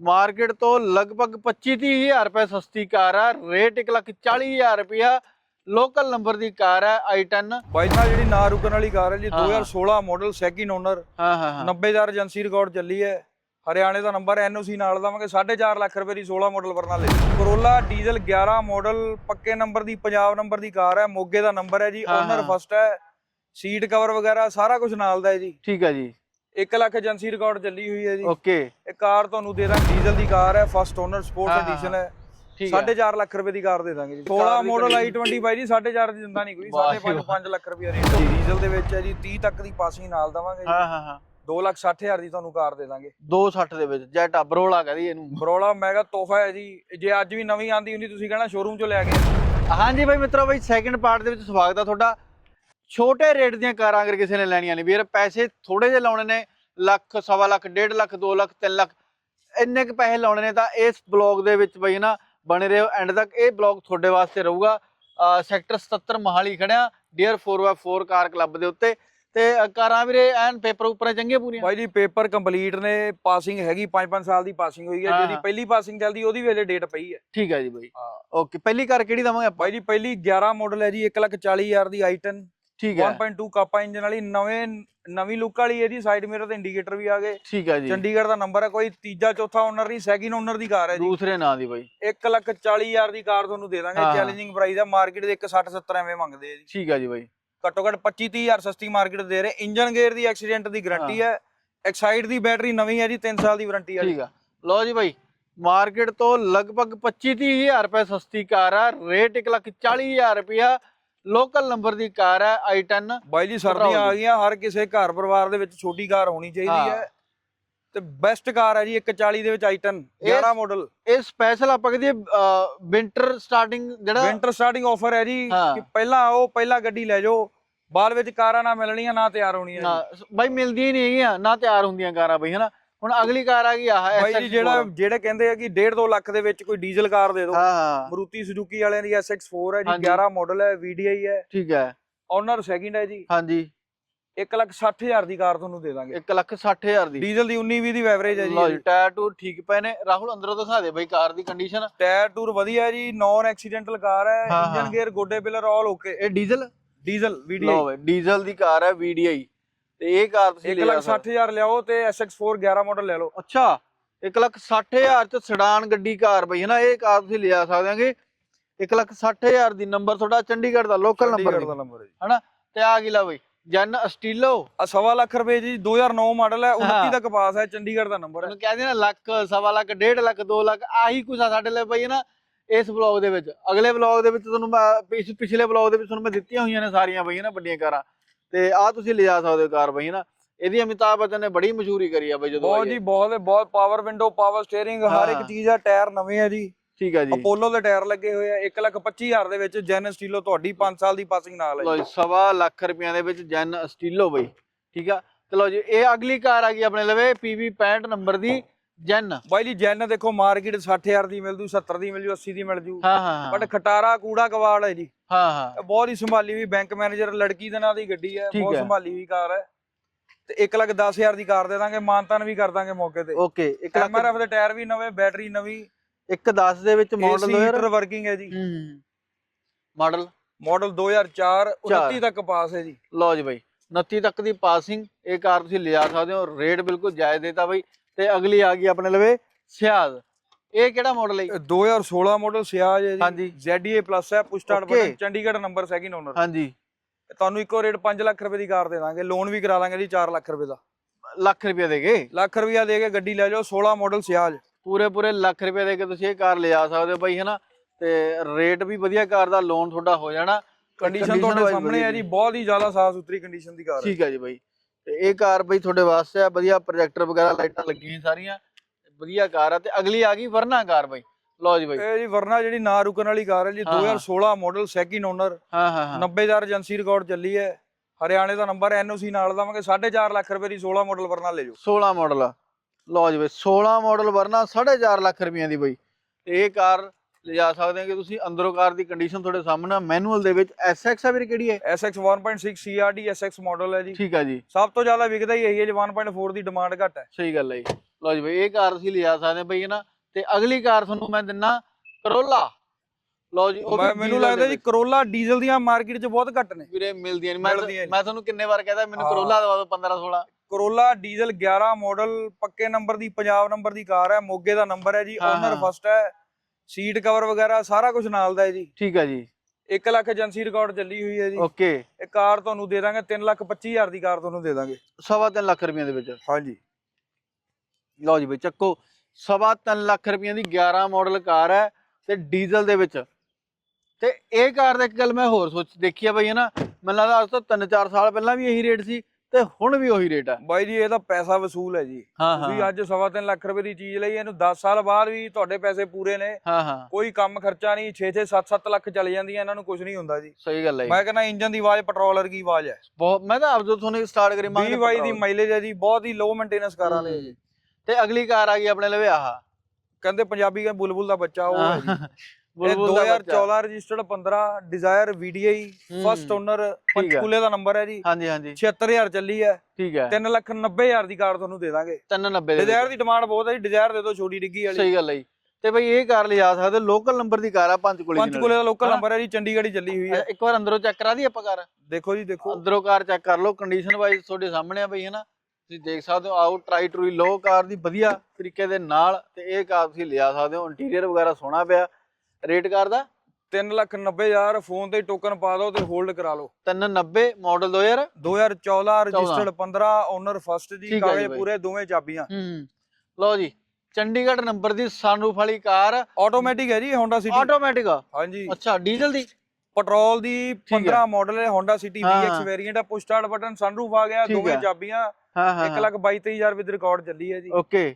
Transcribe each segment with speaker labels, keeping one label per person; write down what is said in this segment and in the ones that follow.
Speaker 1: Market ਤੋਂ ਲਗਭਗ 25 ਹਜ਼ਾਰ ਰੁਪਏ ਸਸਤੀ ਕਾਰ ਆ ਰੇਟ 140000 ਰੁਪਇਆ। ਲੋਕਲ ਨੰਬਰ ਦੀ ਕਾਰ ਹੈ i10
Speaker 2: ਬਾਈ ਨਾਲ ਜਿਹੜੀ ਨਾ ਰੁਕਣ ਵਾਲੀ ਕਾਰ ਹੈ ਜੀ
Speaker 1: ਹਾਂ, ਹਾਂ।
Speaker 2: 2016 ਮਾਡਲ ਸੈਕਿੰਡ ਓਨਰ
Speaker 1: ਹਾਂ ਹਾਂ ਹਾਂ।
Speaker 2: 90000 ਏਜੰਸੀ ਰਿਕਾਰਡ ਚੱਲੀ ਹੈ। ਹਰਿਆਣੇ ਦਾ ਨੰਬਰ ਐਨਓਸੀ ਨਾਲ ਦਵਾਂਗੇ 4.5 ਲੱਖ ਰੁਪਏ ਦੀ 16 ਮਾਡਲ ਵਰਨਾ ਲੈ ਕਰੋਲਾ ਡੀਜ਼ਲ 11 ਮਾਡਲ ਪੱਕੇ ਨੰਬਰ ਦੀ ਪੰਜਾਬ ਨੰਬਰ ਦੀ ਕਾਰ ਹੈ ਮੋਗੇ ਦਾ ਨੰਬਰ ਹੈ ਜੀ ਓਨਰ। ਫਸਟ ਹੈ। ਸੀਟ ਕਵਰ ਵਗੈਰਾ ਸਾਰਾ ਕੁਝ ਨਾਲ ਦਾ ਹੈ ਜੀ।
Speaker 1: ਠੀਕ ਹੈ ਜੀ।
Speaker 2: 1 ਲੱਖ ਏਜੰਸੀ ਰਿਕਾਰਡ ਚੱਲੀ ਹੋਈ ਹੈ ਜੀ।
Speaker 1: ਓਕੇ।
Speaker 2: ਇਹ ਕਾਰ ਤੁਹਾਨੂੰ ਦੇ ਦਾਂ ਡੀਜ਼ਲ ਦੀ ਕਾਰ ਹੈ ਫਸਟ ਓਨਰ ਸਪੋਰਟਸ
Speaker 1: ਹਾਂ,
Speaker 2: ਐਡੀਸ਼ਨ ਹੈ।
Speaker 1: ਠੀਕ ਹੈ।
Speaker 2: 4.5 ਲੱਖ ਰੁਪਏ ਦੀ ਕਾਰ ਦੇ ਦਾਂਗੇ ਜੀ।
Speaker 1: ਕਾਰ
Speaker 2: 16
Speaker 1: ਦੀ
Speaker 2: ਮਾਡਲ
Speaker 1: condition-
Speaker 2: i20 ਬਾਈ ਜੀ 4.5 ਦੀ ਦਿੰਦਾ ਨਹੀਂ ਕੋਈ।
Speaker 1: ਵਾਹ ਜੀ
Speaker 2: 5.5 5 ਲੱਖ ਰੁਪਏ ਰੇਟ। ਡੀਜ਼ਲ ਦੇ ਵਿੱਚ ਹੈ ਜੀ 30 ਤੱਕ ਦੀ ਪਾਸਿੰਗ ਨਾਲ ਦਵਾਂਗੇ ਜੀ।
Speaker 1: ਹਾਂ ਹਾਂ ਹਾਂ।
Speaker 2: 2 ਲੱਖ 60 ਹਜ਼ਾਰ ਦੀ ਤੁਹਾਨੂੰ ਕਾਰ ਦੇ ਦਾਂਗੇ।
Speaker 1: 260 ਦੇ ਵਿੱਚ। ਜੈਟ ਅਬਰੋਲਾ ਕਹਦੀ ਇਹਨੂੰ।
Speaker 2: ਬਰੋਲਾ ਮੈਗਾ ਤੋਹਫਾ ਹੈ ਜੀ। ਜੇ ਅੱਜ ਵੀ ਨਵੀਂ ਆਂਦੀ ਹੁੰਦੀ ਤੁਸੀਂ ਕਹਿਣਾ ਸ਼ੋਰੂਮ ਚੋਂ ਲੈ ਕੇ
Speaker 1: ਹਾਂਜੀ ਭਾਈ ਮਿੱਤਰੋ ਭਾਈ ਸੈਕਿੰਡ ਪਾਰਟ ਦੇ ਵਿੱਚ ਸਵਾਗਤ ਹੈ ਤੁਹਾਡਾ। ਛੋਟੇ ਰੇਟ ਦੀਆਂ ਕਾਰਾਂ ਅਗਰ ਕਿਸੇ ਨੇ ਲੈਣੀਆਂ ਨੇ ਵੀਰ ਪੈਸੇ ਥੋੜੇ ਜਿਹੇ ਲਾਉਣੇ ਨੇ ਲੱਖ ਸਵਾ ਲੱਖ ਡੇਢ ਲੱਖ 2 ਲੱਖ 3 ਲੱਖ ਇੰਨੇ ਕੁ ਪੈਸੇ ਲਾਉਣੇ ਨੇ ਤਾਂ ਇਸ ਬਲੌਗ ਦੇ ਵਿੱਚ ਬਈ ਨਾ ਬਣੇ ਰਹੋ ਐਂਡ ਤੱਕ ਇਹ ਬਲੌਗ ਤੁਹਾਡੇ ਵਾਸਤੇ ਰਹੂਗਾ। ਸੈਕਟਰ 77 ਮਹਾਲੀ ਖੜਿਆ ਡੀਅਰ 4x4 ਕਾਰ ਕਲੱਬ ਦੇ ਉੱਤੇ। ਤੇ ਕਾਰਾਂ ਵੀਰੇ ਐਨ ਪੇਪਰ ਉੱਪਰ ਚੰਗੀਆਂ ਪੂਰੀਆਂ?
Speaker 2: ਬਾਈ ਜੀ ਪੇਪਰ ਕੰਪਲੀਟ ਨੇ ਪਾਸਿੰਗ ਹੈਗੀ 5-5 ਸਾਲ ਦੀ ਪਾਸਿੰਗ ਹੋਈ ਹੈ ਜਿਹਦੀ। ਪਹਿਲੀ ਪਾਸਿੰਗ ਚੱਲਦੀ ਉਹਦੀ ਵੇਲੇ ਡੇਟ ਪਈ ਹੈ।
Speaker 1: ਠੀਕ ਹੈ ਜੀ ਬਈ। ਓਕੇ ਪਹਿਲੀ ਕਾਰ ਕਿਹੜੀ ਦਵਾਂਗੇ
Speaker 2: ਬਾਈ ਜੀ ਪਹਿਲੀ 11 ਮਾਡਲ ਹੈ ਜੀ 140000 ਦੀ i10
Speaker 1: ਠੀਕ ਹੈ।
Speaker 2: 1.2 ਕਾਪਾ ਇੰਜਨ ਵਾਲੀ ਨਵੇਂ ਨਵੀਂ ਲੁੱਕ ਵਾਲੀ ਇਹਦੀ ਸਾਈਡ ਮਿਰਰ ਤੇ ਇੰਡੀਕੇਟਰ ਵੀ ਆ ਗਏ।
Speaker 1: ਠੀਕ ਹੈ ਜੀ।
Speaker 2: ਚੰਡੀਗੜ੍ਹ ਦਾ ਨੰਬਰ ਹੈ ਕੋਈ ਤੀਜਾ ਚੌਥਾ ਓਨਰ ਨਹੀਂ ਸੈਕਿੰਡ ਓਨਰ ਦੀ ਕਾਰ ਹੈ ਜੀ।
Speaker 1: ਦੂਸਰੇ ਨਾਂ ਦੀ ਬਈ।
Speaker 2: 140000 ਦੀ ਕਾਰ ਤੁਹਾਨੂੰ ਦੇ ਦਾਂਗੇ
Speaker 1: ਹਾਂ।
Speaker 2: ਚੈਲੰਜਿੰਗ ਪ੍ਰਾਈਸ ਆ ਮਾਰਕੀਟ ਦੇ 160 70 ਐਵੇਂ ਮੰਗਦੇ ਆ ਜੀ।
Speaker 1: ਠੀਕ ਹੈ ਜੀ ਬਈ।
Speaker 2: ਘੱਟੋ ਘੱਟ 25 30000 ਸਸਤੀ ਮਾਰਕੀਟ ਦੇ ਰਹੇ। ਇੰਜਨ ਗੇਅਰ ਦੀ ਐਕਸੀਡੈਂਟ ਦੀ ਗਾਰੰਟੀ ਹੈ। ਐਕਸਾਈਡ ਦੀ ਬੈਟਰੀ ਨਵੀਂ ਹੈ ਜੀ 3 ਸਾਲ ਦੀ ਵਾਰੰਟੀ ਹੈ
Speaker 1: ਠੀਕ ਆ। ਲਓ ਜੀ ਭਾਈ ਮਾਰਕੀਟ ਤੋਂ ਲਗਭਗ 25 ਹਜ਼ਾਰ ਰੁਪਏ ਸਸਤੀ ਕਾਰ ਆ। ਰੇਟ 140000 ਰੁਪਇਆ। ਲੋਕਲ ਨੰਬਰ ਦੀ ਕਾਰ ਹੈ i10
Speaker 2: ਬਾਈ ਜੀ ਸਰਦੀਆਂ ਆ ਗਈਆਂ ਹਰ ਕਿਸੇ ਘਰ ਪਰਿਵਾਰ ਦੇ ਵਿੱਚ ਛੋਟੀ ਕਾਰ ਹੋਣੀ ਚਾਹੀਦੀ
Speaker 1: ਹਾਂ।
Speaker 2: ਤੇ ਬੈਸਟ ਕਾਰ ਹੈ ਜੀ 140 ਦੇ ਵਿੱਚ i10
Speaker 1: ਇਹ-
Speaker 2: 11 ਮਾਡਲ
Speaker 1: ਇਹ ਸਪੈਸ਼ਲ ਆਪਾਂ ਕਹਦੇ ਵਿੰਟਰ ਸਟਾਰਟਿੰਗ ਜਿਹੜਾ
Speaker 2: ਵਿੰਟਰ ਸਟਾਰਟਿੰਗ ਆਫਰ ਹੈ ਜੀ। ਕਿ ਪਹਿਲਾਂ ਆਓ ਪਹਿਲਾਂ ਗੱਡੀ ਲੈ ਜਾਓ ਬਾਅਦ ਵਿੱਚ ਕਾਰਾਂ ਨਾ ਮਿਲਣੀਆਂ ਨਾ ਤਿਆਰ ਹੋਣੀਆਂ
Speaker 1: ਬਾਈ ਮਿਲਦੀਆਂ ਹੀ ਨਹੀਂ ਹੈਗੀਆਂ ਨਾ ਤਿਆਰ ਹੁੰਦੀਆਂ ਕਾਰਾਂ ਬਈ ਹਨਾ? ਹੁਣ ਅਗਲੀ ਕਾਰ ਆ ਗਈ ਆਹ
Speaker 2: ਬਾਈ ਜੀ
Speaker 1: SX4
Speaker 2: ਜਿਹੜਾ ਜਿਹੜੇ ਕਹਿੰਦੇ ਆ ਕਿ 1.5 2 ਲੱਖ ਦੇ ਵਿੱਚ ਕੋਈ ਡੀਜ਼ਲ ਕਾਰ ਦੇ ਦਿਓ।
Speaker 1: ਹਾਂ ਹਾਂ।
Speaker 2: ਮਰੂਤੀ ਸੁਜ਼ੂਕੀ ਵਾਲਿਆਂ ਦੀ SX4 ਹੈ ਜੀ
Speaker 1: ਹਾਂਜੀ।
Speaker 2: 11 ਮਾਡਲ ਹੈ VDI ਹੈ।
Speaker 1: ਠੀਕ ਹੈ।
Speaker 2: ਓਨਰ ਸੈਕਿੰਡ ਹੈ ਜੀ।
Speaker 1: ਹਾਂਜੀ।
Speaker 2: 1 ਲੱਖ 60 ਹਜ਼ਾਰ ਦੀ ਕਾਰ ਤੁਹਾਨੂੰ ਦੇ ਦਾਂਗੇ।
Speaker 1: 160000 ਦੀ।
Speaker 2: ਡੀਜ਼ਲ ਦੀ 19 20 ਦੀ ਐਵਰੇਜ ਹੈ
Speaker 1: ਲਓ
Speaker 2: ਜੀ
Speaker 1: ਜੀ ਟਾਇਰ ਟੂਰ ਠੀਕ ਪਏ ਨੇ। ਰਾਹੁਲ ਅੰਦਰੋਂ ਦਿਖਾ ਦੇ ਬਈ ਕਾਰ ਦੀ ਕੰਡੀਸ਼ਨ
Speaker 2: ਟਾਇਰ ਟੂਰ ਵਧੀਆ ਹੈ ਜੀ ਨਾਨ ਐਕਸੀਡੈਂਟਲ ਕਾਰ ਹੈ ਇੰਜਨ। ਗੇਅਰ ਗੋਡੇ ਪਿਲਰ ਆਲ ਓਕੇ
Speaker 1: ਇਹ ਡੀਜ਼ਲ?
Speaker 2: ਡੀਜ਼ਲ
Speaker 1: ਲਓ
Speaker 2: VDI
Speaker 1: ਬਈ ਡੀਜ਼ਲ ਦੀ ਕਾਰ ਹੈ VDI ਤੇ ਇਹ ਕਾਰ ਤੁਸੀਂ
Speaker 2: 1
Speaker 1: ਲੈ
Speaker 2: ਲੱਖ
Speaker 1: ਸਕਦੇ
Speaker 2: 60 ਹਜ਼ਾਰ ਲਿਆਓ ਤੇ SX4 11 ਮਾਡਲ ਲੈ ਲਓ।
Speaker 1: ਅੱਛਾ 160000 ਚ ਸਡਾਨ ਗੱਡੀ ਕਾਰ ਬਈ ਹਨਾ? ਇਹ ਕਾਰ ਤੁਸੀਂ ਲਿਆ ਸਕਦੇ ਆਂਗੇ 160000 ਦੀ ਨੰਬਰ ਤੁਹਾਡਾ ਚੰਡੀਗੜ੍ਹ ਦਾ ਲੋਕਲ ਨੰਬਰ
Speaker 2: ਦਾ ਹੈ ਜੀ।
Speaker 1: ਤੇ ਆ ਗਿਲਾ ਬਈ? ਜਨ ਸਟੀਲੋ
Speaker 2: ਆ ਸਵਾ ਲੱਖ ਰੁਪਏ ਜੀ 2009 ਮਾਡਲ ਹੈ 29
Speaker 1: ਹਾਂ।
Speaker 2: ਤੱਕ ਪਾਸ ਹੈ ਚੰਡੀਗੜ੍ਹ ਦਾ ਨੰਬਰ ਹੈ।
Speaker 1: ਉਹਨੂੰ ਕਹਿੰਦੇ ਨਾ ਲੱਖ ਸਵਾ ਲੱਖ ਡੇਢ ਲੱਖ 2 ਲੱਖ ਆਹੀ ਕੁਛ ਆ ਸਾਡੇ ਲਈ ਬਈ ਨਾ ਇਸ ਬਲੌਗ ਦੇ ਵਿੱਚ। ਅਗਲੇ ਬਲੌਗ ਦੇ ਵਿੱਚ ਤੁਹਾਨੂੰ ਮੈਂ ਪਿਛ- ਪਿਛਲੇ ਬਲੌਗ ਦੇ ਵਿੱਚ ਤੁਹਾਨੂੰ ਮੈਂ ਦਿੱਤੀਆਂ ਹੋਈਆਂ ਨੇ ਸਾਰੀਆਂ ਬਈ ਨਾ ਵੱਡੀਆਂ ਕਾਰਾਂ। ਤੇ ਆ ਤੁਸੀਂ ਲਿਜਾ ਸਕਦੇ ਹੋ ਕਾਰ ਬਈ ਨਾ ਇਹਦੀ ਅਮਿਤਾਭ ਬੱਚਨ ਨੇ ਬੜੀ ਮਸ਼ਹੂਰੀ ਕਰੀ ਆ ਬਈ ਜਦੋਂ
Speaker 2: ਬਹੁਤ ਜੀ। ਬਹੁਤ ਬਹੁਤ ਪਾਵਰ ਵਿੰਡੋ ਪਾਵਰ ਸਟੀਅਰਿੰਗ ਹਰ ਇੱਕ। ਚੀਜ਼ ਆ ਟਾਇਰ ਨਵੇਂ ਆ ਜੀ।
Speaker 1: ਠੀਕ ਹੈ ਜੀ।
Speaker 2: ਅਪੋਲੋ ਦੇ ਟਾਇਰ ਲੱਗੇ ਹੋਏ ਆ 1 ਲੱਖ 25 ਹਜ਼ਾਰ ਦੇ ਵਿੱਚ ਜੈਨ ਸਟੀਲੋ ਤੁਹਾਡੀ 5 ਸਾਲ ਦੀ ਪਾਸਿੰਗ ਨਾਲ ਹੈ
Speaker 1: ਲੋ
Speaker 2: ਜੀ।
Speaker 1: ਸਵਾ ਲੱਖ ਰੁਪਈਆਂ ਦੇ ਵਿੱਚ ਜੈਨ ਸਟੀਲੋ ਬਈ ਠੀਕ ਆ? ਚਲੋ ਜੀ ਇਹ ਅਗਲੀ ਕਾਰ ਆ ਗਈ ਆਪਣੇ ਲਵੇ PV 65 ਨੰਬਰ ਦੀ ਜੈਨ
Speaker 2: ਬਾਈ ਜੀ ਜੈਨ ਦੇਖੋ ਮਾਰਕੀਟ 60000 ਦੀ ਮਿਲ ਜੂ 70 ਦੀ ਮਿਲ ਜੂ 80 ਦੀ ਮਿਲ ਜੂ
Speaker 1: ਹਾਂ ਹਾਂ ਹਾਂ।
Speaker 2: ਬਟ ਖਟਾਰਾ ਕੂੜਾ ਕਵਾੜ ਹੈ ਜੀ।
Speaker 1: ਹਾਂ
Speaker 2: ਬਹੁਤ ਹੀ ਸੰਭਾਲੀ ਵੀ ਬੈਂਕ ਮੈਨੇਜਰ ਲੜਕੀ ਦੇ ਨਾਂ ਦੀ ਗੱਡੀ ਹੈ
Speaker 1: ਠੀਕ
Speaker 2: ਬਹੁਤ
Speaker 1: ਹੈ।
Speaker 2: ਸੰਭਾਲੀ ਵੀ ਕਾਰ ਹੈ। ਤੇ 1 ਲੱਖ 10000 ਦੀ ਕਾਰ ਦੇ ਦਾਂਗੇ ਮਾਨਤਾਨ ਵੀ ਕਰ ਦਾਂਗੇ ਮੌਕੇ ਤੇ।
Speaker 1: ਓਕੇ ਇੱਕ ਲੱਖ
Speaker 2: ਐਮਆਰਐਫ ਦੇ ਟਾਇਰ ਵੀ ਨਵੇਂ ਬੈਟਰੀ ਨਵੀਂ।
Speaker 1: ਇੱਕ 10 ਦੇ ਵਿੱਚ ਮਾਡਲ
Speaker 2: ਏਸੀ ਹੀਟਰ ਵਰਕਿੰਗ ਹੈ ਜੀ।
Speaker 1: ਹੂੰ ਮਾਡਲ
Speaker 2: ਮਾਡਲ 2004
Speaker 1: ਚਾਰ।
Speaker 2: 29 ਤੱਕ ਪਾਸ ਹੈ ਜੀ।
Speaker 1: ਲਓ ਜੀ ਬਾਈ 29 ਤੱਕ ਦੀ ਪਾਸਿੰਗ ਇਹ ਕਾਰ ਤੁਸੀਂ ਲਿਜਾ ਸਕਦੇ ਹੋ। ਰੇਟ ਬਿਲਕੁਲ ਜਾਇਜ਼ ਦੇਤਾ ਬਾਈ। ਤੇ ਅਗਲੀ ਆ ਗਈ ਆਪਣੇ ਲਵੇ ਸਿਆਜ਼ ਇਹ ਕਿਹੜਾ ਮਾਡਲ ਹੈ ਜੀ?
Speaker 2: ਇਹ 2016 ਮਾਡਲ ਸਿਆਜ ਹੈ ਜੀ। ZDA ਪਲੱਸ ਹੈ push start
Speaker 1: Okay.
Speaker 2: Button Chandigarh number second owner
Speaker 1: ਹਾਂਜੀ।
Speaker 2: ਤੁਹਾਨੂੰ ਇੱਕੋ ਰੇਟ 5 ਲੱਖ ਰੁਪਏ ਦੀ ਕਾਰ ਦੇ ਦਾਂਗੇ ਲੋਨ ਵੀ ਕਰਾ ਦਾਂਗੇ ਜੀ 4 ਲੱਖ ਰੁਪਏ ਦਾ।
Speaker 1: ਲੱਖ ਰੁਪਏ ਦੇ ਕੇ?
Speaker 2: ਲੱਖ ਰੁਪਿਆ ਦੇ ਕੇ ਗੱਡੀ ਲੈ ਜਾਓ 16 ਮਾਡਲ ਸਿਆਜ
Speaker 1: ਪੂਰੇ ਪੂਰੇ ਲੱਖ ਰੁਪਏ ਦੇ ਕੇ ਤੁਸੀਂ ਇਹ ਕਾਰ ਲਿਜਾ ਸਕਦੇ ਹੋ ਬਾਈ ਹਨਾ? ਤੇ ਰੇਟ ਵੀ ਵਧੀਆ ਕਾਰ ਦਾ ਲੋਨ ਤੁਹਾਡਾ ਹੋ ਜਾਣਾ।
Speaker 2: ਕੰਡੀਸ਼ਨ ਤੁਹਾਡੇ
Speaker 1: wise
Speaker 2: ਸਾਹਮਣੇ ਹੈ
Speaker 1: ਵਧੀਆ
Speaker 2: ਜੀ ਬਹੁਤ ਹੀ ਜ਼ਿਆਦਾ ਸਾਫ਼ ਸੁਥਰੀ ਕੰਡੀਸ਼ਨ ਦੀ ਕਾਰ ਹੈ।
Speaker 1: ਠੀਕ ਹੈ ਜੀ ਬਾਈ। ਤੇ ਇਹ ਕਾਰ ਬਈ ਤੁਹਾਡੇ ਵਾਸਤੇ ਆ ਵਧੀਆ ਪ੍ਰੋਜੈਕਟਰ ਵਗੈਰਾ ਲਾਈਟਾਂ ਲੱਗੀਆਂ ਸਾਰੀਆਂ। ਵਧੀਆ ਕਾਰ ਆ ਤੇ ਅਗਲੀ ਆ ਗਈ ਵਰਨਾ ਕਾਰ ਬਾਈ। ਲਓ ਜੀ ਬਾਈ।
Speaker 2: ਇਹ ਜੀ ਵਰਨਾ ਜਿਹੜੀ ਨਾ ਰੁਕਣ ਵਾਲੀ ਕਾਰ ਹੈ ਜੀ
Speaker 1: ਹਾਂ, ਹਾਂ।
Speaker 2: 2016 ਮਾਡਲ ਸੈਕਿੰਡ ਓਨਰ
Speaker 1: ਹਾਂ ਹਾਂ ਹਾਂ।
Speaker 2: 90000 ਏਜੰਸੀ ਰਿਕਾਰਡ ਚੱਲੀ ਹੈ। ਹਰਿਆਣੇ ਦਾ ਨੰਬਰ ਐਨਓਸੀ ਨਾਲ ਦਵਾਂਗੇ 4.5 ਲੱਖ ਰੁਪਏ ਦੀ 16 ਮਾਡਲ ਵਰਨਾ ਲੈ ਜਾਓ।
Speaker 1: 16 ਮਾਡਲ ਆ। ਲਓ ਜੀ ਬਾਈ 16 ਮਾਡਲ ਵਰਨਾ 4.5 ਲੱਖ ਰੁਪਈਆਂ ਦੀ ਬਾਈ। ਤੇ ਇਹ ਕਾਰ ਲਿਜਾ ਸਕਦੇ ਹੋ ਕਿ ਤੁਸੀਂ ਅੰਦਰੋਂ ਕਾਰ ਦੀ ਕੰਡੀਸ਼ਨ ਤੁਹਾਡੇ ਸਾਹਮਣੇ ਮੈਨੂਅਲ ਦੇ ਵਿੱਚ SX ਆ ਵੀਰ ਕਿਹੜੀ ਹੈ?
Speaker 2: SX 1.6 CRD SX ਮਾਡਲ ਹੈ ਜੀ।
Speaker 1: ਠੀਕ ਆ ਜੀ।
Speaker 2: ਸਭ ਤੋਂ ਜ਼ਿਆਦਾ ਵਿਕਦਾ ਹੀ ਇਹੀ ਹੈ ਜੀ 1.4 ਦੀ ਡਿਮਾਂਡ ਘੱਟ ਹੈ।
Speaker 1: ਸਹੀ ਗੱਲ ਹੈ ਜੀ। ਲਓ ਜੀ ਬਈ ਇਹ ਕਾਰ ਤੁਸੀਂ ਲਿਜਾ ਸਕਦੇ ਬਈ ਨਾ ਤੇ ਅਗਲੀ ਕਾਰ ਤੁਹਾਨੂੰ ਮੈਂ ਦਿੰਨਾ ਕਰੋਲਾ ਲਓ ਜੀ ਉਹ ਵੀ
Speaker 2: ਮੈਨੂੰ ਲੱਗਦਾ
Speaker 1: ਦੇ
Speaker 2: ਜੀ
Speaker 1: ਵਿੱਚ।
Speaker 2: ਕਰੋਲਾ ਡੀਜ਼ਲ ਦੀਆਂ ਮਾਰਕੀਟ 'ਚ ਬਹੁਤ ਘੱਟ ਨੇ।
Speaker 1: ਵੀਰੇ ਮਿਲਦੀਆਂ ਨਹੀਂ। ਮੈਂ
Speaker 2: ਨੀ।
Speaker 1: ਮੈਂ ਤੁਹਾਨੂੰ ਕਿੰਨੇ ਵਾਰ ਕਹਦਾ ਮੈਨੂੰ
Speaker 2: ਹਾਂ।
Speaker 1: ਕਰੋਲਾ ਦਵਾ ਦਿਓ 15 16
Speaker 2: ਕਰੋਲਾ ਡੀਜ਼ਲ 11 ਮਾਡਲ ਪੱਕੇ ਨੰਬਰ ਦੀ ਪੰਜਾਬ ਨੰਬਰ ਦੀ ਕਾਰ ਹੈ ਮੋਗੇ ਦਾ ਨੰਬਰ ਹੈ ਜੀ
Speaker 1: ਹਾਂ,
Speaker 2: ਓਨਰ
Speaker 1: ਹਾਂ।
Speaker 2: ਫਸਟ ਹੈ ਸੀਟ ਕਵਰ ਵਗੈਰਾ ਸਾਰਾ ਕੁਝ ਨਾਲ ਦਾ ਹੈ ਜੀ।
Speaker 1: ਠੀਕ ਹੈ ਜੀ।
Speaker 2: 1 ਲੱਖ ਏਜੰਸੀ ਰਿਕਾਰਡ ਚੱਲੀ ਹੋਈ ਹੈ ਜੀ।
Speaker 1: ਓਕੇ।
Speaker 2: ਇਹ ਕਾਰ ਤੁਹਾਨੂੰ ਦੇ ਦਾਂਗੇ 3 ਲੱਖ 25 ਹਜ਼ਾਰ ਦੀ ਕਾਰ ਤੁਹਾਨੂੰ ਦੇ ਦਾਂਗੇ।
Speaker 1: ਸਵਾ ਤਿੰਨ ਲੱਖ ਰੁਪਏ ਦੇ ਵਿੱਚ।
Speaker 2: ਹਾਂਜੀ।
Speaker 1: ਲਓ ਜੀ ਬਈ ਚੱਕੋ। ਸਵਾ ਤਿੰਨ ਲੱਖ ਰੁਪਏ ਦੀ 11 ਮਾਡਲ ਕਾਰ ਹੈ ਤੇ ਡੀਜ਼ਲ ਦੇ ਵਿੱਚ। ਤੇ ਇਹ ਕਾਰ ਦਾ ਇੱਕ ਗੱਲ ਮੈਂ ਹੋਰ ਸੋਚ ਦੇਖੀ ਆ ਬਈ ਹੈ ਨਾ ਮੈਨੂੰ ਲੱਗਦਾ ਅੱਜ ਤੋਂ 3-4 ਸਾਲ ਪਹਿਲਾਂ ਵੀ ਇਹੀ ਰੇਟ ਸੀ ਤੇ ਹੁਣ ਵੀ ਉਹੀ ਰੇਟ ਹੈ
Speaker 2: ਬਾਈ ਜੀ ਇਹ ਤਾਂ ਪੈਸਾ ਵਸੂਲ ਹੈ ਜੀ। ਤੁਸੀਂ ਅੱਜ ਸਵਾ ਤਿੰਨ ਲੱਖ ਰੁਪਏ ਦੀ ਚੀਜ਼ ਲਈ ਇਹਨੂੰ 10 ਸਾਲ ਬਾਅਦ ਵੀ ਤੁਹਾਡੇ ਪੈਸੇ ਪੂਰੇ ਨੇ। ਕੋਈ ਕੰਮ ਖਰਚਾ ਨਹੀਂ 6-6 7-7 ਲੱਖ ਚਲੇ ਜਾਂਦੀਆਂ ਇਹਨਾਂ ਨੂੰ ਕੁਝ ਨਹੀਂ ਹੁੰਦਾ ਜੀ।
Speaker 1: ਸਹੀ ਗੱਲ ਹੈ।
Speaker 2: ਮੈਂ ਕਹਿੰਦਾ ਇੰਜਨ ਦੀ ਆਵਾਜ਼ ਪੈਟਰੋਲ ਵਰਗੀ ਆਵਾਜ਼ ਹੈ।
Speaker 1: ਬਹੁਤ ਮੈਂ ਤਾਂ ਆਪ ਜਦੋਂ ਤੁਹਾਨੂੰ ਸਟਾਰਟ ਕਰੀ ਮੰਗ
Speaker 2: 20 ਬਾਈ ਦੀ ਮਾਈਲੇਜ ਹੈ ਜੀ ਬਹੁਤ ਹੀ ਲੋ ਮੇਨਟੇਨੈਂਸ ਕਾਰਾਂ ਨੇ ਜੀ
Speaker 1: ਤੇ ਅਗਲੀ ਕਾਰ ਆ ਗਈ ਆਪਣੇ ਲਵੇ ਆਹ
Speaker 2: ਕਹਿੰਦੇ ਪੰਜਾਬੀ ਦਾ ਬੁਲਬੁਲ ਦਾ ਬੱਚਾ ਉਹ ਹੈ ਜੀ ਇਹ
Speaker 1: ਬੁਲਬੁਲ ਦਾ ਬੱਚਾ।
Speaker 2: 2014 ਰਜਿਸਟਰਡ 15 ਡਿਜ਼ਾਇਰ VDI
Speaker 1: ਹੂੰ।
Speaker 2: ਫਸਟ ਓਨਰ
Speaker 1: ਹੈ।
Speaker 2: ਪੰਚਕੂਲੇ ਦਾ ਨੰਬਰ ਹੈ ਜੀ
Speaker 1: ਹਾਂਜੀ ਹਾਂਜੀ
Speaker 2: 76000 ਚੱਲੀ ਹੈ
Speaker 1: ਠੀਕ ਹੈ
Speaker 2: 3 ਲੱਖ 90000 ਦੀ ਕਾਰ ਤੁਹਾਨੂੰ ਦੇ ਦਾਂਗੇ
Speaker 1: 390 ਦੇ
Speaker 2: ਡਿਜ਼ਾਇਰ
Speaker 1: ਵਿੱਚ।
Speaker 2: ਦੀ ਡਿਮਾਂਡ ਬਹੁਤ ਹੈ ਜੀ ਡਿਜ਼ਾਇਰ ਦੇ ਦਿਓ ਛੋਟੀ ਡਿੱਗੀ ਵਾਲੀ
Speaker 1: ਸਹੀ ਗੱਲ ਹੈ ਜੀ ਤੇ ਬਈ ਇਹ ਕਾਰ ਲਿਜਾ ਸਕਦੇ ਲੋਕਲ ਨੰਬਰ ਦੀ ਕਾਰ ਆ ਪੰਚਕੂਲੇ ਦੀ।
Speaker 2: ਪੰਚਕੂਲੇ ਦਾ ਲੋਕਲ? ਨੰਬਰ ਹੈ ਜੀ ਚੰਡੀਗੜ੍ਹ ਹੀ ਚੱਲੀ ਹੋਈ ਹੈ
Speaker 1: ਇੱਕ ਵਾਰ ਅੰਦਰੋਂ ਚੈੱਕ ਕਰਾ ਦੀ ਆਪਾਂ ਕਾਰ
Speaker 2: ਦੇਖੋ ਜੀ ਦੇਖੋ
Speaker 1: ਅੰਦਰੋਂ ਕਾਰ ਚੈੱਕ ਕਰ ਲਓ ਕੰਡੀਸ਼ਨ ਵਾਈਜ਼ ਤੁਹਾਡੇ ਸਾਹਮਣੇ ਆ ਬਈ ਹਨਾ ਤੁਸੀਂ ਦੇਖ ਸਕਦੇ ਹੋ ਆਓ ਟਰਾਈ ਟਰੂਈ ਲੋ ਕਾਰ ਦੀ ਵਧੀਆ ਤਰੀਕੇ ਦੇ ਨਾਲ ਤੇ ਇਹ ਕਾਰ ਤੁਸੀਂ ਲਿਜਾ ਸਕਦੇ ਹੋ ਇੰਟੀਰੀਅਰ ਵਗੈਰਾ ਸੋਹਣਾ ਪਿਆ। ਰੇਟ ਕਾਰ ਦਾ?
Speaker 2: 3 ਲੱਖ 90000 ਫੋਨ ਤੇ ਟੋਕਨ ਪਾ ਦਿਓ ਤੇ ਹੋਲਡ ਕਰਾ ਲਓ।
Speaker 1: 390 ਮਾਡਲ 2000
Speaker 2: 2014 ਰਜਿਸਟਰਡ 15 ਓਨਰ ਫਸਟ ਜੀ ਕਾਗਜ਼। ਪੂਰੇ ਦੋਵੇਂ ਚਾਬੀਆਂ।
Speaker 1: ਲਓ ਜੀ ਚੰਡੀਗੜ੍ਹ ਨੰਬਰ ਦੀ ਸਨਰੂਫ ਵਾਲੀ ਕਾਰ।
Speaker 2: ਆਟੋਮੈਟਿਕ ਹੈ ਜੀ ਹੋਂਡਾ ਸਿਟੀ
Speaker 1: ਆਟੋਮੈਟਿਕ
Speaker 2: ਹਾਂਜੀ।
Speaker 1: ਅੱਛਾ ਡੀਜ਼ਲ ਦੀ?
Speaker 2: ਪੈਟਰੋਲ ਦੀ
Speaker 1: ਠੀਕ
Speaker 2: 15 ਮਾਡਲ ਹੈ ਸਿਟੀ
Speaker 1: ਹਾਂ,
Speaker 2: VX। ਵੇਰੀਐਂਟ ਹੈ। ਪੁਸ਼ ਸਟਾਰਟ ਬਟਨ ਸਨਰੂਫ ਆ ਗਿਆ ਦੋਵੇਂ। ਚਾਬੀਆਂ
Speaker 1: ਹਾਂ ਹਾਂ
Speaker 2: 1 ਲੱਖ 22 23000 ਵਿਦ ਰਿਕਾਰਡ ਚੱਲੀ ਹੈ ਜੀ।
Speaker 1: ਓਕੇ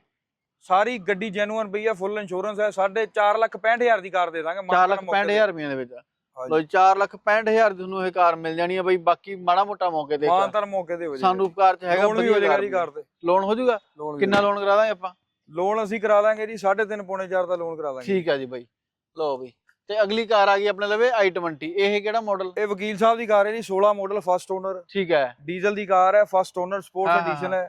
Speaker 2: ਸਾਰੀ ਗੱਡੀ ਜੈਨੂਅਨ ਪਈ ਹੈ ਫੁੱਲ ਇੰਸ਼ੋਰੈਂਸ ਹੈ 4.5 ਲੱਖ 65000 ਦੀ ਕਾਰ ਦੇ ਦਾਂਗੇ
Speaker 1: 4
Speaker 2: ਮਾਨਤਾਨ
Speaker 1: ਲੱਖ
Speaker 2: ਮੌਕੇ ਤੇ।
Speaker 1: 65000 ਰੁਪਏ ਦੇ ਵਿੱਚ ਜੀ 4 ਲੱਖ 65000 ਦੀ ਤੁਹਾਨੂੰ ਇਹ ਕਾਰ ਮਿਲ ਜਾਣੀ ਹੈ ਬਈ ਬਾਕੀ ਮਾੜਾ ਮੋਟਾ ਮੌਕੇ ਤੇ
Speaker 2: ਮਾਨਤਾਨ ਮੌਕੇ ਤੇ ਹੋ ਜਾਏਗਾ
Speaker 1: ਸਨਰੂਫ ਕਾਰ ਚ ਹੈਗਾ
Speaker 2: ਲੋਨ ਵੀ ਹੋ ਜਾਏਗਾ ਜੀ ਕਾਰ ਤੇ।
Speaker 1: ਲੋਨ ਹੋ ਜਾਊਗਾ? ਕਿੰਨਾ ਲੋਨ ਕਰਾ ਦਾਂਗੇ ਆਪਾਂ?
Speaker 2: ਲੋਨ ਅਸੀਂ ਕਰਾ ਦਾਂਗੇ ਜੀ 3.5 ਪੌਣੇ 4 ਦਾ ਲੋਨ ਕਰਾ ਦਾਂਗੇ।
Speaker 1: ਠੀਕ ਹੈ ਜੀ ਬਾਈ। ਲਓ ਬਈ। ਤੇ ਅਗਲੀ ਕਾਰ ਆ ਗਈ ਆਪਣੇ ਲਵੇ i20 ਇਹ ਕਿਹੜਾ ਮਾਡਲ
Speaker 2: ਇਹ ਵਕੀਲ ਸਾਹਿਬ ਦੀ ਕਾਰ ਹੈ ਜੀ 16 ਮਾਡਲ ਫਸਟ ਓਨਰ
Speaker 1: ਠੀਕ ਹੈ।
Speaker 2: ਡੀਜ਼ਲ ਦੀ ਕਾਰ ਹੈ ਫਸਟ ਓਨਰ
Speaker 1: ਹਾਂ,
Speaker 2: ਐਡੀਸ਼ਨ ਹੈ।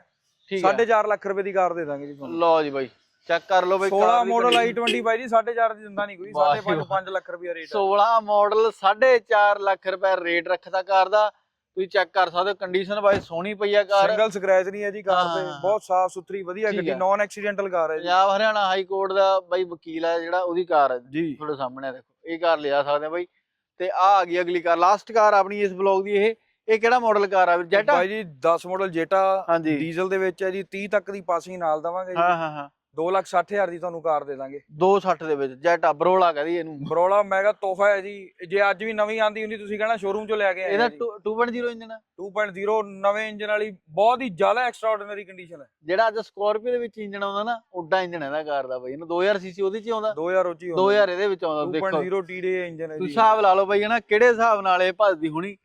Speaker 1: ਠੀਕ ਹੈ।
Speaker 2: 4.5 ਲੱਖ ਰੁਪਏ ਦੀ ਕਾਰ ਦੇ ਦਾਂਗੇ ਜੀ ਤੁਹਾਨੂੰ।
Speaker 1: ਲਓ ਜੀ ਬਾਈ ਚੈੱਕ ਕਰ ਲਓ ਬਈ
Speaker 2: 16
Speaker 1: ਕਾਰ ਦੀ
Speaker 2: ਮਾਡਲ
Speaker 1: condition।
Speaker 2: i20 ਬਾਈ ਜੀ 4.5 ਦੀ ਦਿੰਦਾ ਨਹੀਂ ਕੋਈ
Speaker 1: ਵਾਹ ਜੀ
Speaker 2: 5.5
Speaker 1: ਵਾਹ।
Speaker 2: 5 ਲੱਖ ਰੁਪਏ ਰੇਟ ਹੈ।
Speaker 1: 16 ਮਾਡਲ 4.5 ਲੱਖ ਰੁਪਏ ਰੇਟ ਰੱਖਦਾ ਕਾਰ ਦਾ। ਤੁਸੀਂ ਚੈੱਕ ਕਰ ਸਕਦੇ ਹੋ ਕੰਡੀਸ਼ਨ ਵਾਈਜ਼ ਸੋਹਣੀ ਪਈ ਆ ਕਾਰ।
Speaker 2: ਸਿੰਗਲ ਸਕ੍ਰੈਚ ਨਹੀਂ ਹੈ ਜੀ ਕਾਰ ਤੇ। ਬਹੁਤ ਸਾਫ਼ ਸੁਥਰੀ ਵਧੀਆ ਗੱਡੀ। ਨਾਨ ਐਕਸੀਡੈਂਟਲ ਕਾਰ ਹੈ ਜੀ।
Speaker 1: ਪੰਜਾਬ ਹਰਿਆਣਾ ਹਾਈ ਕੋਰਟ ਦਾ ਬਾਈ ਵਕੀਲ ਹੈ ਜਿਹੜਾ ਉਹਦੀ ਕਾਰ ਹੈ
Speaker 2: ਜੀ।
Speaker 1: ਤੁਹਾਡੇ ਸਾਹਮਣੇ ਦੇਖੋ ਇਹ ਕਾਰ ਲਿਆ ਸਕਦੇ ਆ ਬਾਈ। ਤੇ ਆ ਆ ਗਈ ਅਗਲੀ ਕਾਰ ਲਾਸਟ ਕਾਰ ਆਪਣੀ ਇਸ ਬਲੌਗ ਦੀ ਇਹ। ਇਹ ਕਿਹੜਾ ਮਾਡਲ ਕਾਰ ਆ ਜੈਟਾ
Speaker 2: ਬਾਈ ਜੀ 10 ਮਾਡਲ ਜੇਟਾ ਡੀਜ਼ਲ ਦੇ ਵਿੱਚ ਹੈ ਜੀ 30 ਤੱਕ ਦੀ ਪਾਸਿੰਗ ਨਾਲ ਦਵਾਂਗੇ ਜੀ।
Speaker 1: ਹਾਂ ਹਾਂ ਹਾਂ।
Speaker 2: 260000 ਦੀ ਤੁਹਾਨੂੰ ਕਾਰ ਦੇ ਦਾਂਗੇ।
Speaker 1: 260 ਦੇ ਵਿੱਚ ਜੈਟਾ ਬਰੋਲਾ ਕਹਦੀ ਇਹਨੂੰ।
Speaker 2: ਬਰੋਲਾ ਮੈਗਾ ਤੋਹਫਾ ਹੈ ਜੀ ਜੇ ਅੱਜ ਵੀ ਨਵੀਂ ਆਂਦੀ ਹੁੰਦੀ ਤੁਸੀਂ ਕਹਿਣਾ ਸ਼ੋਰੂਮ ਚੋਂ ਲੈ ਕੇ ਆਏ
Speaker 1: ਇਹਦਾ
Speaker 2: ਆ ਜੀ।
Speaker 1: 2.0 ਇੰਜਨ ਆ।
Speaker 2: 2.0 ਨਵੇਂ ਇੰਜਨ ਵਾਲੀ ਬਹੁਤ ਹੀ ਜ਼ਿਆਦਾ ਐਕਸਟਰਾਆਰਡੀਨਰੀ ਕੰਡੀਸ਼ਨ ਹੈ।
Speaker 1: ਜਿਹੜਾ ਅੱਜ ਸਕੋਰਪੀਓ ਦੇ ਵਿੱਚ ਇੰਜਨ ਆਉਂਦਾ ਨਾ ਉੱਡਾ ਇੰਜਨ ਇਹਦਾ ਕਾਰ ਦਾ ਬਾਈ। ਇਹਨੂੰ 2000 ਸੀਸੀ ਉਹਦੇ ਚ ਹੀ ਆਉਂਦਾ।
Speaker 2: 2000 ਉੱਚੀ
Speaker 1: 2000 ਇਹਦੇ ਵਿੱਚ ਆਉਂਦਾ ਦੇਖੋ।
Speaker 2: 2.0 TDI ਇੰਜਨ ਹੈ
Speaker 1: ਤੁਸੀਂ
Speaker 2: ਜੀ
Speaker 1: ਹਿਸਾਬ ਲਾ ਲਓ ਬਾਈ ਹਨਾ ਕਿਹੜੇ ਹਿਸਾਬ ਨਾਲ ਇਹ ਭੱਜਦੀ ਹੋਣੀ?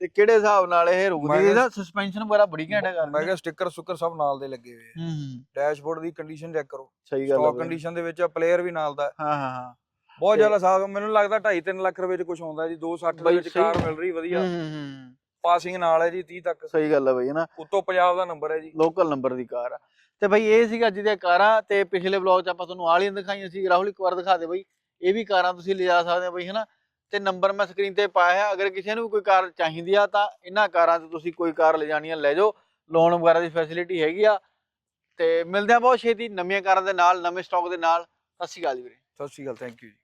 Speaker 1: ਤੇ ਕਿਹੜੇ ਹਿਸਾਬ ਨਾਲ ਇਹ ਰੁਕਦੀ ਇਹਦਾ ਸਸਪੈਂਸ਼ਨ ਵਗੈਰਾ ਬੜੀ ਘੈਂਟ ਹੈ
Speaker 2: ਮੈਂ ਕਿਹਾ ਸਟicker ਸੁੱਕਰ ਸਭ ਨਾਲ ਦੇ ਲੱਗੇ ਹੋਏ ਆ।
Speaker 1: ਹੂੰ ਹੂੰ।
Speaker 2: ਡੈਸ਼ਬੋਰਡ ਦੀ ਕੰਡੀਸ਼ਨ ਚੈੱਕ ਕਰੋ।
Speaker 1: ਸਹੀ ਗੱਲ
Speaker 2: ਸਟਾਕ
Speaker 1: ਹੈ
Speaker 2: ਕੰਡੀਸ਼ਨ ਦੇ ਵਿੱਚ ਪਲੇਅਰ ਵੀ ਨਾਲ ਦਾ। ਹੈ।
Speaker 1: ਹਾਂ ਹਾਂ।
Speaker 2: ਬਹੁਤ ਜ਼ਿਆਦਾ ਸਾਫ਼ ਮੈਨੂੰ ਲੱਗਦਾ 2.5 3 ਲੱਖ ਰੁਪਏ ਚ ਕੁਝ ਆਉਂਦਾ ਜੀ 260 ਦੇ ਵਿੱਚ ਕਾਰ ਮਿਲ ਰਹੀ ਵਧੀਆ।
Speaker 1: ਹੂੰ ਹੂੰ ਹੂੰ।
Speaker 2: ਪਾਸਿੰਗ ਨਾਲ ਹੈ ਜੀ 30 ਤੱਕ।
Speaker 1: ਸਹੀ ਗੱਲ ਹੈ ਬਾਈ ਹਨਾ
Speaker 2: ਉੱਤੋਂ ਪੰਜਾਬ ਦਾ ਨੰਬਰ ਹੈ ਜੀ।
Speaker 1: ਲੋਕਲ ਨੰਬਰ ਦੀ ਕਾਰ ਆ। ਤੇ ਬਾਈ ਇਹ ਸੀਗਾ ਅੱਜ ਦੀਆਂ ਕਾਰਾਂ ਤੇ ਪਿਛਲੇ ਵਲੌਗ 'ਚ ਆਪਾਂ ਤੁਹਾਨੂੰ ਆਲੀਆਂ ਦਿਖਾਈਆਂ ਸੀ। ਰਾਹੁਲ ਇੱਕ ਵਾਰ ਦਿਖਾ ਦੇ ਬਾਈ। ਇਹ ਵੀ ਕਾਰਾਂ ਤੁਸੀਂ ਲਿਜਾ ਸਕਦੇ ਹੋ ਬਾਈ ਹਨਾ ਤੇ ਨੰਬਰ ਮੈਂ ਸਕਰੀਨ ਤੇ ਪਾਇਆ ਹੈ ਅਗਰ ਕਿਸੇ ਨੂੰ ਕੋਈ ਕਾਰ ਚਾਹੀਦੀ ਆ ਤਾਂ ਇਹਨਾਂ ਕਾਰਾਂ 'ਚ ਤੁਸੀਂ ਕੋਈ ਕਾਰ ਲਿਜਾਣੀ ਆ, ਲੈ ਜਾਓ। ਲੋਨ ਵਗੈਰਾ ਦੀ ਫੈਸਿਲਿਟੀ ਹੈਗੀ ਆ। ਤੇ ਮਿਲਦੇ ਆ ਬਹੁਤ ਛੇਤੀ ਨਵੀਆਂ ਕਾਰਾਂ ਦੇ ਨਾਲ, ਨਵੇਂ ਸਟਾਕ ਦੇ ਨਾਲ। ਸਤਿ ਸ਼੍ਰੀ ਅਕਾਲ ਜੀ ਵੀਰੇ।
Speaker 2: ਸਤਿ ਸ਼੍ਰੀ ਅਕਾਲ ਥੈਂਕ ਯੂ ਜੀ।